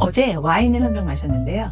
어제 와인을 한 병 마셨는데요.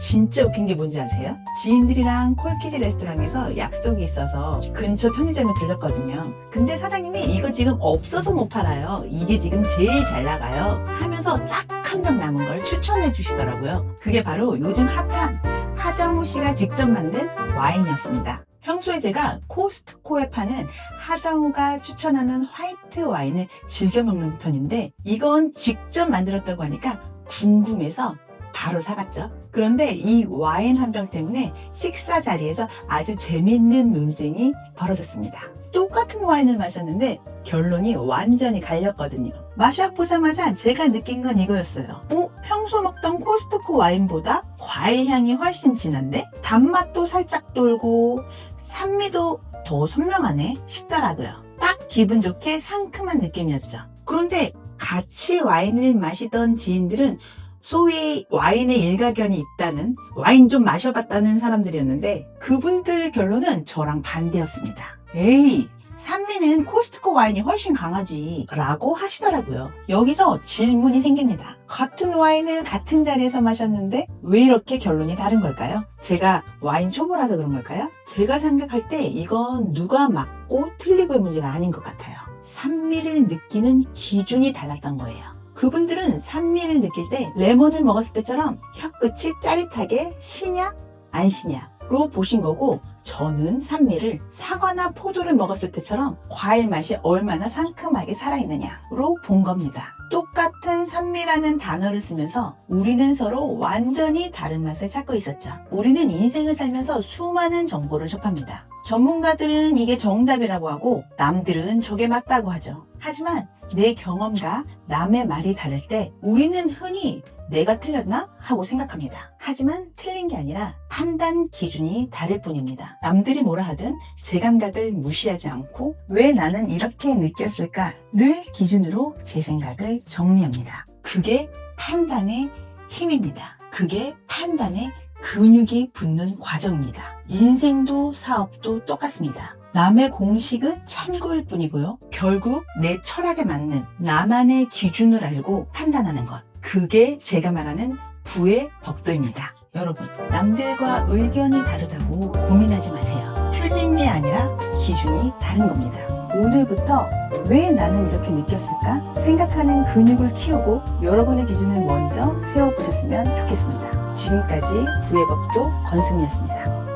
진짜 웃긴 게 뭔지 아세요? 지인들이랑 콜키즈 레스토랑에서 약속이 있어서 근처 편의점에 들렸거든요. 근데 사장님이 이거 지금 없어서 못 팔아요. 이게 지금 제일 잘 나가요. 하면서 딱 한 병 남은 걸 추천해 주시더라고요. 그게 바로 요즘 핫한 하정우 씨가 직접 만든 와인이었습니다. 평소에 제가 코스트코에 파는 하정우가 추천하는 화이트 와인을 즐겨 먹는 편인데 이건 직접 만들었다고 하니까 궁금해서 바로 사갔죠. 그런데 이 와인 한 병 때문에 식사 자리에서 아주 재밌는 논쟁이 벌어졌습니다. 똑같은 와인을 마셨는데 결론이 완전히 갈렸거든요. 마셔 보자마자 제가 느낀 건 이거였어요. 어? 평소 먹던 코스트코 와인보다 과일 향이 훨씬 진한데 단맛도 살짝 돌고 산미도 더 선명하네 싶더라고요. 딱 기분 좋게 상큼한 느낌이었죠. 그런데 같이 와인을 마시던 지인들은 소위 와인에 일가견이 있다는 와인 좀 마셔봤다는 사람들이었는데 그분들 결론은 저랑 반대였습니다. 에이 산미는 코스트코 와인이 훨씬 강하지 라고 하시더라고요. 여기서 질문이 생깁니다. 같은 와인을 같은 자리에서 마셨는데 왜 이렇게 결론이 다른 걸까요? 제가 와인 초보라서 그런 걸까요? 제가 생각할 때 이건 누가 맞고 틀리고의 문제가 아닌 것 같아요. 산미를 느끼는 기준이 달랐던 거예요. 그분들은 산미를 느낄 때 레몬을 먹었을 때처럼 혀끝이 짜릿하게 시냐 안 시냐로 보신 거고 저는 산미를 사과나 포도를 먹었을 때처럼 과일 맛이 얼마나 상큼하게 살아있느냐로 본 겁니다. 똑같은 산미라는 단어를 쓰면서 우리는 서로 완전히 다른 맛을 찾고 있었죠. 우리는 인생을 살면서 수많은 정보를 접합니다. 전문가들은 이게 정답이라고 하고 남들은 저게 맞다고 하죠. 하지만 내 경험과 남의 말이 다를 때 우리는 흔히 내가 틀렸나? 하고 생각합니다. 하지만 틀린 게 아니라 판단 기준이 다를 뿐입니다. 남들이 뭐라 하든 제 감각을 무시하지 않고 왜 나는 이렇게 느꼈을까를 기준으로 제 생각을 정리합니다. 그게 판단의 힘입니다. 그게 판단의 근육이 붙는 과정입니다. 인생도 사업도 똑같습니다. 남의 공식은 참고일 뿐이고요. 결국 내 철학에 맞는 나만의 기준을 알고 판단하는 것. 그게 제가 말하는 부의 법도입니다. 여러분, 남들과 의견이 다르다고 고민하지 마세요. 틀린 게 아니라 기준이 다른 겁니다. 오늘부터 왜 나는 이렇게 느꼈을까 생각하는 근육을 키우고 여러분의 기준을 먼저 세워보셨으면 좋겠습니다. 지금까지 부의 법도 권승이었습니다.